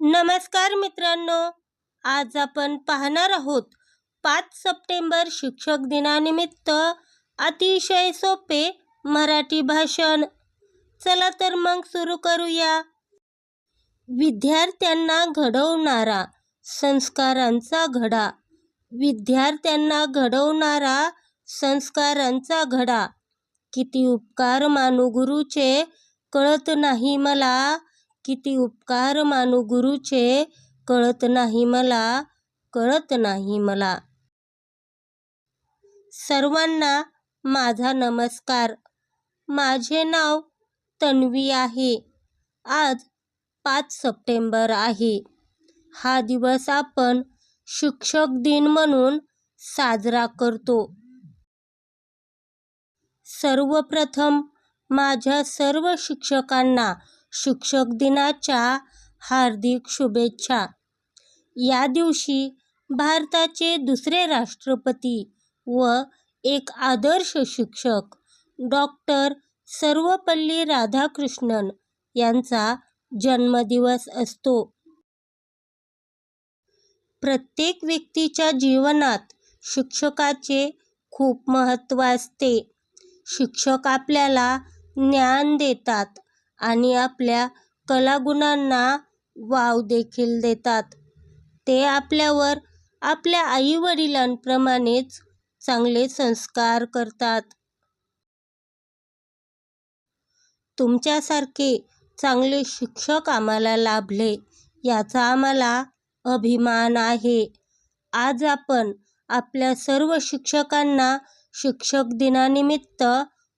नमस्कार मित्रांनो आज आपण पाहणार आहोत पाच सप्टेंबर शिक्षक दिनानिमित्त अतिशय सोपे मराठी भाषण. चला तर मग सुरू करूया. विद्यार्थ्यांना घडवणारा संस्कारांचा घडा. विद्यार्थ्यांना घडवणारा संस्कारांचा घडा. किती उपकार मानू गुरुचे कळत नाही मला. किती उपकार मानू गुरुचे? कळत नाही मला कळत नाही मला. सर्वांना माझा नमस्कार. माझे नाव तन्वी आहे. आज पाच सप्टेंबर आहे. हा दिवस आपण शिक्षक दिन म्हणून साजरा करतो. सर्वप्रथम माझ्या सर्व शिक्षकांना शिक्षक दिनाच्या हार्दिक शुभेच्छा. या दिवशी भारताचे दुसरे राष्ट्रपती व एक आदर्श शिक्षक डॉक्टर सर्वपल्ली राधाकृष्णन यांचा जन्मदिवस असतो. प्रत्येक व्यक्तीच्या जीवनात शिक्षकाचे खूप महत्त्व असते. शिक्षक आपल्याला ज्ञान देतात आणि आपल्या कलागुणांना वाव देखील देतात. ते आपल्यावर आपल्या आईवडिलांप्रमाणेच चांगले संस्कार करतात. तुमच्यासारखे चांगले शिक्षक आम्हाला लाभले याचा आम्हाला अभिमान आहे. आज आपण आपल्या सर्व शिक्षकांना शिक्षक दिनानिमित्त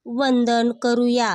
वंदन करूया.